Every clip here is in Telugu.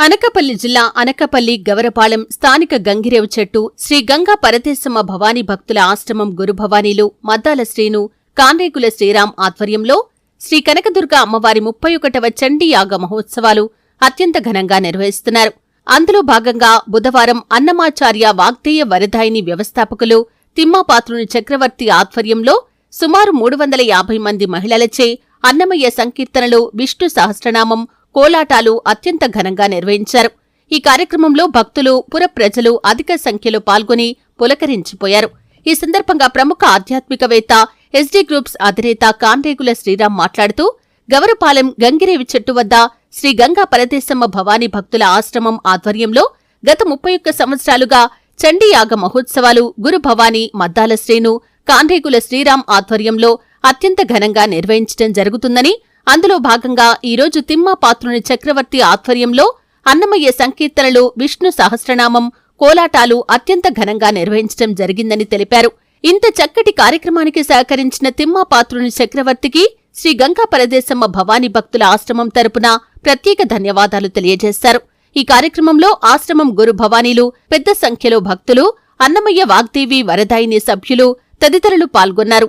అనకపల్లి జిల్లా అనకపల్లి గవరపాలెం స్థానిక గంగిరేవు చెట్టు శ్రీ గంగా పరదేశమ్మ భవానీ భక్తుల ఆశ్రమం గురుభవానీలు మద్దాల శ్రీను కాన్రేగుల శ్రీరామ్ ఆధ్వర్యంలో శ్రీ కనకదుర్గ అమ్మవారి ముప్పై ఒకటవ చండీయాగ మహోత్సవాలు అత్యంత ఘనంగా నిర్వహిస్తున్నారు. అందులో భాగంగా బుధవారం అన్నమాచార్య వాగ్దేయ వరదాయిని వ్యవస్థాపకులు తిమ్మాపాత్రుని చక్రవర్తి ఆధ్వర్యంలో సుమారు మూడు వందల యాభై మంది మహిళలచే అన్నమయ్య సంకీర్తనలు విష్ణు సహస్రనామం కోలాటాలు అత్యంత ఘనంగా నిర్వహించారు. ఈ కార్యక్రమంలో భక్తులు పుర ప్రజలు అధిక సంఖ్యలో పాల్గొని పులకరించిపోయారు. ఈ సందర్భంగా ప్రముఖ ఆధ్యాత్మికవేత్త ఎస్డీ గ్రూప్స్ అధినేత కాన్రేగుల శ్రీరామ్ మాట్లాడుతూ గవరపాలెం గంగిరేవి చెట్టు వద్ద శ్రీ గంగా పరదేశమ్మ భవానీ భక్తుల ఆశ్రమం ఆధ్వర్యంలో గత ముప్పై ఒక్క సంవత్సరాలుగా చండీయాగ మహోత్సవాలు గురు భవానీ మద్దాల శ్రేణు కాన్రేగుల శ్రీరామ్ ఆధ్వర్యంలో అత్యంత ఘనంగా నిర్వహించడం జరుగుతుందని అందులో భాగంగా ఈరోజు తిమ్మాపాత్రుని చక్రవర్తి ఆధ్వర్యంలో అన్నమయ్య సంకీర్తనలు విష్ణు సహస్రనామం కోలాటాలు అత్యంత ఘనంగా నిర్వహించడం జరిగిందని తెలిపారు. ఇంత చక్కటి కార్యక్రమానికి సహకరించిన తిమ్మాపాత్రుని చక్రవర్తికి శ్రీ గంగా పరదేశమ్మ భవానీ భక్తుల ఆశ్రమం తరపున ప్రత్యేక ధన్యవాదాలు తెలియజేశారు. ఈ కార్యక్రమంలో ఆశ్రమం గురు భవానీలు పెద్ద సంఖ్యలో భక్తులు అన్నమయ్య వాగ్దేవి వరదాయిని సభ్యులు తదితరులు పాల్గొన్నారు.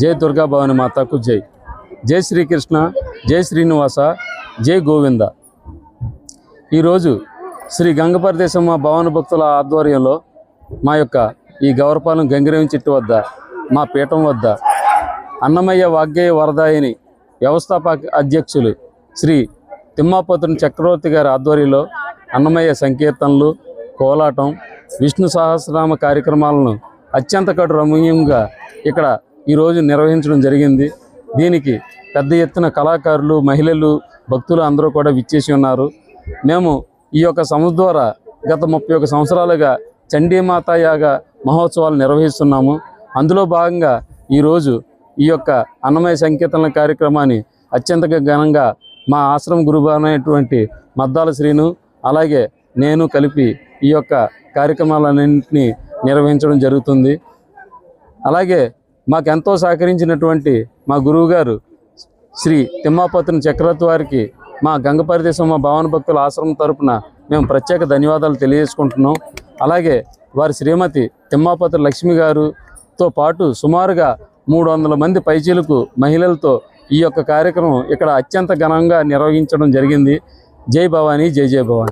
జై దుర్గా భవాని మాతకు జై. జై శ్రీకృష్ణ జై శ్రీనివాస జై గోవింద. ఈరోజు శ్రీ గంగపరదేశమ్మ భవన భక్తుల ఆధ్వర్యంలో మా యొక్క ఈ గౌరపాలెం గంగిరేవం చెట్టు వద్ద మా పీఠం వద్ద అన్నమయ్య వాగ్గేయ వరదాయిని వ్యవస్థాపక అధ్యక్షులు శ్రీ తిమ్మాపతుని చక్రవర్తి గారి ఆధ్వర్యంలో అన్నమయ్య సంకీర్తనలు కోలాటం విష్ణు సహస్రనామ కార్యక్రమాలను అత్యంత కటు రమణీయంగా ఇక్కడ ఈరోజు నిర్వహించడం జరిగింది. దీనికి పెద్ద ఎత్తున కళాకారులు మహిళలు భక్తులు అందరూ కూడా విచ్చేసి ఉన్నారు. మేము ఈ యొక్క సంస్థ ద్వారా గత ముప్పై ఒక సంవత్సరాలుగా చండీమాత యాగ మహోత్సవాలు నిర్వహిస్తున్నాము. అందులో భాగంగా ఈరోజు ఈ యొక్క అన్నమయ సంకీర్తనల కార్యక్రమాన్ని అత్యంత ఘనంగా మా ఆశ్రమ గురువు అనేటువంటి మద్దాల శ్రీను అలాగే నేను కలిపి ఈ యొక్క కార్యక్రమాలన్నింటినీ నిర్వహించడం జరుగుతుంది. అలాగే మాకెంతో సహకరించినటువంటి మా గురువుగారు శ్రీ తిమ్మాపత్రిని చక్రవర్తి వారికి మా గంగపరిదేశమ్మ భావన భక్తుల ఆశ్రమం తరపున మేము ప్రత్యేక ధన్యవాదాలు తెలియజేసుకుంటున్నాం. అలాగే వారి శ్రీమతి తిమ్మాపత్రి లక్ష్మి గారుతో పాటు సుమారుగా మూడు వందల మంది పైచీలకు మహిళలతో ఈ యొక్క కార్యక్రమం ఇక్కడ అత్యంత ఘనంగా నిర్వహించడం జరిగింది. జై భవానీ జై జై భవానీ.